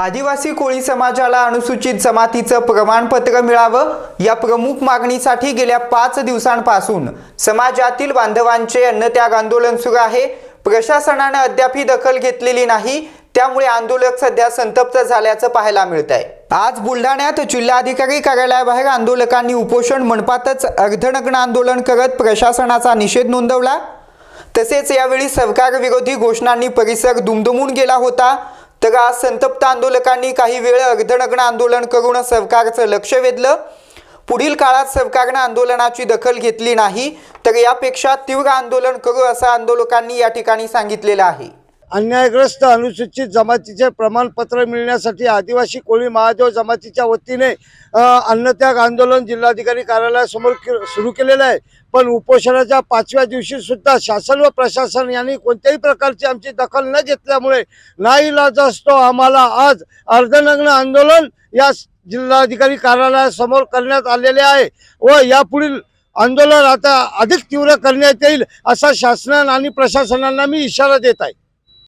आदिवासी कोळी समाजाला अनुसूचित जमातीचं प्रमाणपत्र मिळावं या प्रमुख मागणीसाठी गेल्या पाच दिवसांपासून समाजातील बांधवांचे अन्नत्याग आंदोलन सुरू आहे. प्रशासनानं अद्यापही दखल घेतलेली नाही त्यामुळे आंदोलक सध्या संतप्त झाल्याचं पाहायला मिळत आहे आज बुलढाण्यात जिल्हाधिकारी कार्यालयाबाहेर आंदोलकांनी उपोषण मंडपातच अर्धनग्न आंदोलन करत प्रशासनाचा निषेध नोंदवला. तसेच यावेळी सरकारविरोधी घोषणांनी परिसर दुमदुमून गेला होता. तर आज संतप्त आंदोलकांनी काही वेळ अर्धनग्न आंदोलन करून सरकारचं लक्ष वेधलं. पुढील काळात सरकारनं आंदोलनाची दखल घेतली नाही तर यापेक्षा तीव्र आंदोलन करू असं आंदोलकांनी या ठिकाणी सांगितलेलं आहे. अन्यायग्रस्त अनुसूचित जमातीचे प्रमाणपत्र मिळण्यासाठी आदिवासी कोळी महादेव जमातीच्या वतीने अन्नत्याग आंदोलन जिल्हाधिकारी कार्यालयासमोर के सुरू केलेलं आहे. पण उपोषणाच्या पाचव्या दिवशी सुद्धा शासन व प्रशासन यांनी कोणत्याही प्रकारची आमची दखल न घेतल्यामुळे नाईलाज असतो. आम्हाला आज अर्धनग्न आंदोलन या जिल्हाधिकारी कार्यालयासमोर करण्यात आलेले आहे व यापुढील आंदोलन आता अधिक तीव्र करण्यात येईल असा शासनानं आणि प्रशासनाला मी इशारा देत आहे.